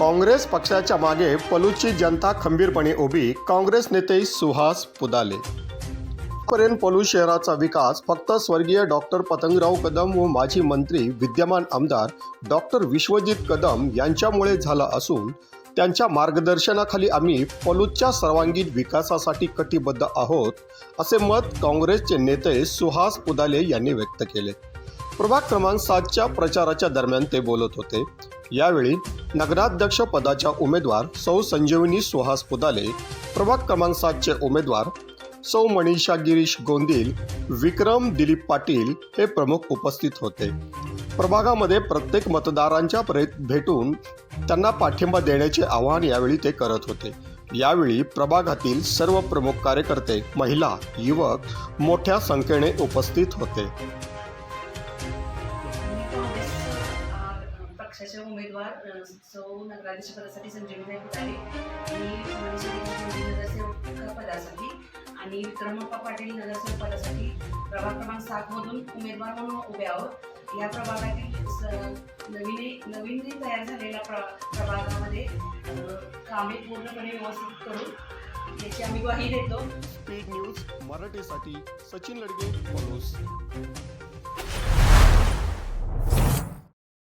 काँग्रेस पक्षाच्या मागे पलूची जनता खंबीरपणे उभी काँग्रेस नेते सुहास पुदाले. पर्यंत पलू शहराचा विकास फक्त स्वर्गीय डॉक्टर पतंगराव कदम व माजी मंत्री विद्यमान आमदार डॉक्टर विश्वजित कदम यांच्यामुळे झाला असून त्यांच्या मार्गदर्शनाखाली आम्ही पलूच्या सर्वांगीण विकासासाठी कटिबद्ध आहोत असे मत काँग्रेसचे नेते सुहास पुदाले यांनी व्यक्त केले. प्रभाग क्रमांक सातच्या प्रचाराच्या दरम्यान ते बोलत होते. यावेळी नगराध्यक्ष पदाच्या उमेदवार सौ संजीवनी सुहास पुदाले प्रभाग क्रमांक सातचे उमेदवार सौ मनीषा गिरीश गोंदिल विक्रम दिलीप पाटील हे प्रमुख उपस्थित होते. प्रभागामध्ये प्रत्येक मतदारांच्या प्रेत भेटून त्यांना पाठिंबा देण्याचे आवाहन यावेळी ते करत होते. यावेळी प्रभागातील सर्व प्रमुख कार्यकर्ते महिला युवक मोठ्या संख्येने उपस्थित होते. पक्षाचे उमेदवार अ, सौ नगराध्यक्षपदासाठी संजीवनी पुतारे आणि नगरसेवक पदासाठी आणि विक्रमप्पा पाटील नगरसेवक पदासाठी प्रभाग क्रमांक सातमधून उमेदवार म्हणून उभे आहोत. या प्रभागातील स- नवीन नवीन तयार झालेल्या प्र प्रभागामध्ये कामे पूर्णपणे व्यवस्थित करून याची आम्ही ग्वाही देतो. स्पीड न्यूज मराठीसाठी सचिन लडगे पलूस